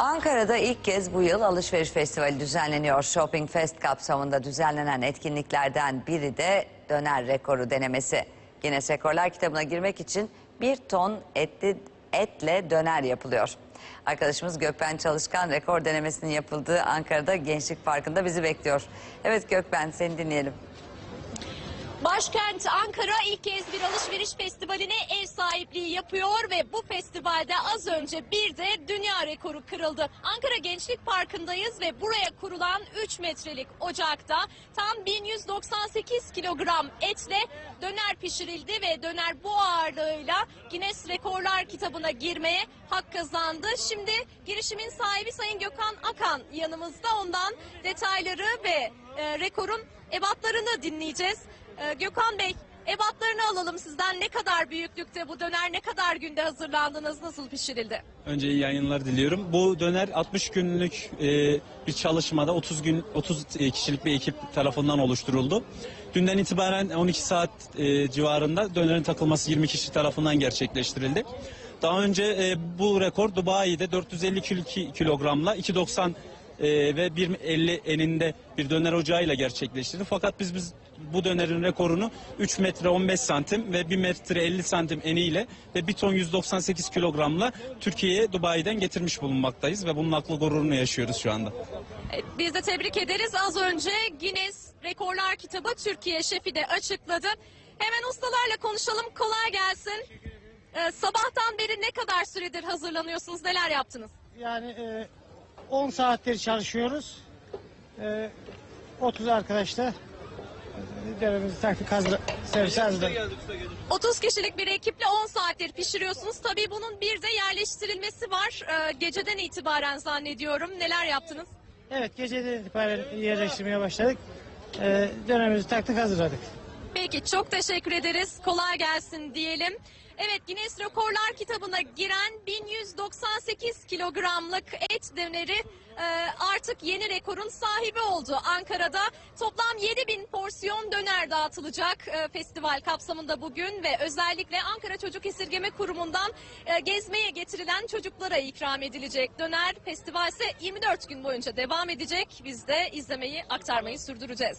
Ankara'da ilk kez bu yıl alışveriş festivali düzenleniyor. Shopping Fest kapsamında düzenlenen etkinliklerden biri de döner rekoru denemesi. Guinness Rekorlar kitabına girmek için bir ton etli, etle döner yapılıyor. Arkadaşımız Gökben Çalışkan rekor denemesinin yapıldığı Ankara'da Gençlik Parkı'nda bizi bekliyor. Evet Gökben seni dinleyelim. Başkent Ankara ilk kez bir alışveriş festivaline ev sahipliği yapıyor ve bu festivalde az önce bir de dünya rekoru kırıldı. Ankara Gençlik Parkı'ndayız ve buraya kurulan 3 metrelik ocakta tam 1198 kilogram etle döner pişirildi ve döner bu ağırlığıyla Guinness Rekorlar kitabına girmeye hak kazandı. Şimdi girişimin sahibi Sayın Gökhan Akan yanımızda ondan detayları ve e, rekorun ebatlarını dinleyeceğiz. Ee, Gökhan Bey, ebatlarını alalım sizden. Ne kadar büyüklükte bu döner, ne kadar günde hazırlandınız, nasıl pişirildi? Önce iyi yayınlar diliyorum. Bu döner 60 günlük e, bir çalışmada 30 gün 30 kişilik bir ekip tarafından oluşturuldu. Dünden itibaren 12 saat e, civarında dönerin takılması 20 kişi tarafından gerçekleştirildi. Daha önce e, bu rekor Dubai'de 450 kil- kilogramla 2.90 e, ve 1.50 eninde bir döner ocağıyla gerçekleştirdi. Fakat biz biz bu dönerin rekorunu 3 metre 15 santim ve 1 metre 50 santim eniyle ve 1 ton 198 kilogramla Türkiye'ye Dubai'den getirmiş bulunmaktayız ve bunun aklı gururunu yaşıyoruz şu anda. Ee, Biz de tebrik ederiz. Az önce Guinness Rekorlar kitabı Türkiye şefi de açıkladı. Hemen ustalarla konuşalım. Kolay gelsin. Ee, sabahtan beri ne kadar süredir hazırlanıyorsunuz? Neler yaptınız? Yani e, 10 saattir çalışıyoruz. E, 30 arkadaşla derimizi taktik hazır, servise hazırladık. 30 kişilik bir ekiple 10 saattir pişiriyorsunuz. Tabii bunun bir de yerleştirilmesi var. Ee, geceden itibaren zannediyorum. Neler yaptınız? Evet geceden itibaren yerleştirmeye başladık. E, dönemimizi taktık hazırladık. Peki çok teşekkür ederiz. Kolay gelsin diyelim. Evet Guinness Rekorlar kitabına giren 1198 kilogramlık et döneri e, artık yeni rekorun sahibi oldu. Ankara'da toplam 7000 porsiyon döner dağıtılacak e, festival kapsamında bugün ve özellikle Ankara Çocuk Esirgeme Kurumu'ndan e, gezmeye getirilen çocuklara ikram edilecek. Döner festival ise 24 gün boyunca devam edecek. Biz de izlemeyi aktarmayı sürdüreceğiz.